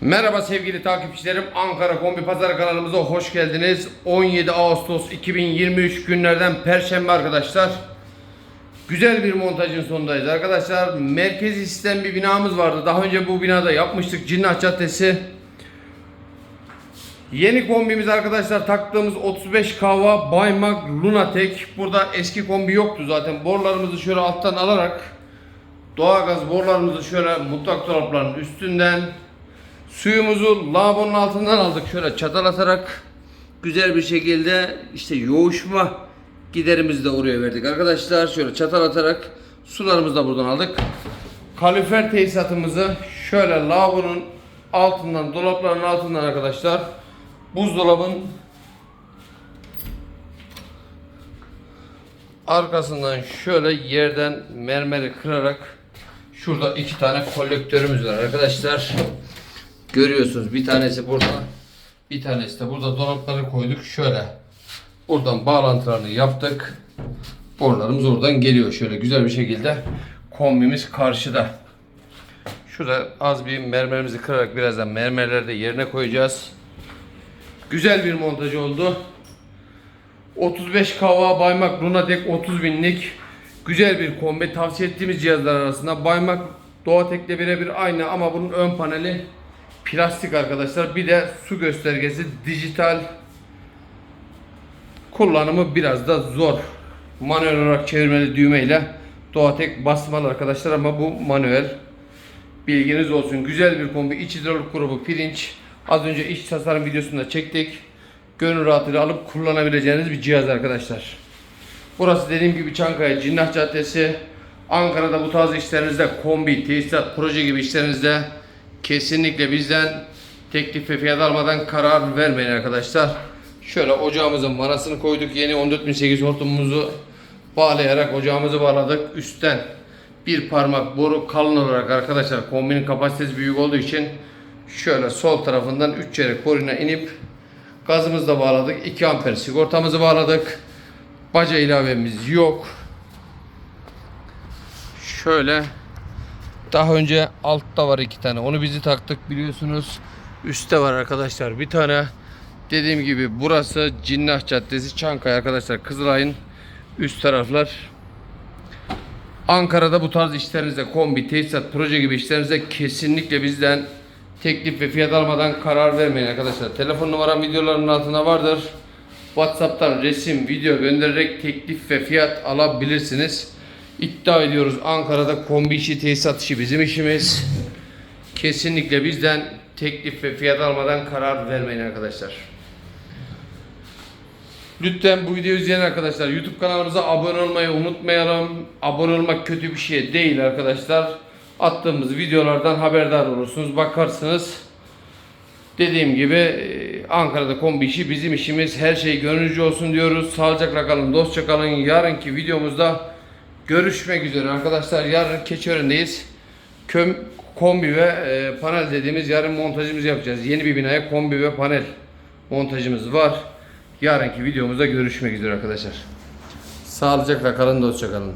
Merhaba sevgili takipçilerim. Ankara Kombi Pazarı kanalımıza hoş geldiniz. 17 Ağustos 2023 günlerden Perşembe arkadaşlar. Güzel bir montajın sonundayız arkadaşlar. Merkezi sistem bir binamız vardı. Daha önce bu binada yapmıştık. Cinnah Caddesi. Yeni kombimiz arkadaşlar taktığımız 35 kava Baymak Lunatek. Burada eski kombi yoktu zaten. Borularımızı şöyle alttan alarak doğalgaz borularımızı şöyle mutfak dolaplarının üstünden Suyumuzu lavabonun altından aldık şöyle çatal atarak güzel bir şekilde işte yoğuşma giderimizi de oraya verdik arkadaşlar. Şöyle çatal atarak sularımızı da buradan aldık. Kalorifer tesisatımızı şöyle lavabonun altından dolapların altından arkadaşlar buzdolabın arkasından şöyle yerden mermeri kırarak şurada iki tane kolektörümüz var arkadaşlar. Görüyorsunuz bir tanesi burada. Bir tanesi de burada dolapları koyduk. Şöyle buradan bağlantılarını yaptık. Borularımız oradan geliyor. Şöyle güzel bir şekilde kombimiz karşıda. Şurada az bir mermerimizi kırarak birazdan mermerleri de yerine koyacağız. Güzel bir montaj oldu. 35 kava Baymak Lunatek 30 binlik güzel bir kombi tavsiye ettiğimiz cihazlar arasında Baymak Doğatek'le birebir aynı ama bunun ön paneli plastik arkadaşlar. Bir de su göstergesi dijital kullanımı biraz da zor. Manuel olarak çevirmeli düğmeyle Doğatek basmalı arkadaşlar ama bu manuel. Bilginiz olsun. Güzel bir kombi. İç hidrolik grubu pirinç. Az önce iç tasarım videosunda çektik. Gönül rahatıyla alıp kullanabileceğiniz bir cihaz arkadaşlar. Burası dediğim gibi Çankaya Cinnah Caddesi. Ankara'da bu tarz işlerinizde kombi, tesisat, proje gibi işlerinizde kesinlikle bizden teklif ve fiyat almadan karar vermeyin arkadaşlar. Şöyle ocağımızın manasını koyduk. Yeni 14800 hortumumuzu bağlayarak ocağımızı bağladık. Üstten bir parmak boru kalın olarak arkadaşlar kombinin kapasitesi büyük olduğu için şöyle sol tarafından 3 çeyrek boruna inip gazımızı da bağladık. 2 amper sigortamızı bağladık. Baca ilavemiz yok. Şöyle daha önce altta var iki tane. Onu bizi taktık biliyorsunuz. Üstte var arkadaşlar bir tane. Dediğim gibi burası Cinnah Caddesi Çankaya arkadaşlar. Kızılay'ın üst taraflar. Ankara'da bu tarz işlerinizde kombi, tesisat, proje gibi işlerinizde kesinlikle bizden teklif ve fiyat almadan karar vermeyin arkadaşlar. Telefon numaram videoların altında vardır. WhatsApp'tan resim, video göndererek teklif ve fiyat alabilirsiniz. İddia ediyoruz Ankara'da kombi işi, tesisat işi bizim işimiz. Kesinlikle bizden teklif ve fiyat almadan karar vermeyin arkadaşlar. Lütfen bu videoyu izleyen arkadaşlar YouTube kanalımıza abone olmayı unutmayalım. Abone olmak kötü bir şey değil arkadaşlar. Attığımız videolardan haberdar olursunuz, bakarsınız. Dediğim gibi e, Ankara'da kombi işi bizim işimiz. Her şey gönlünüzce olsun diyoruz. Sağlıcakla kalın, dostça kalın. Yarınki videomuzda görüşmek üzere arkadaşlar. Yarın Keçiören'deyiz. Köm, kombi ve e, panel dediğimiz yarın montajımızı yapacağız. Yeni bir binaya kombi ve panel montajımız var. Yarınki videomuzda görüşmek üzere arkadaşlar. Sağlıcakla kalın, dostça kalın.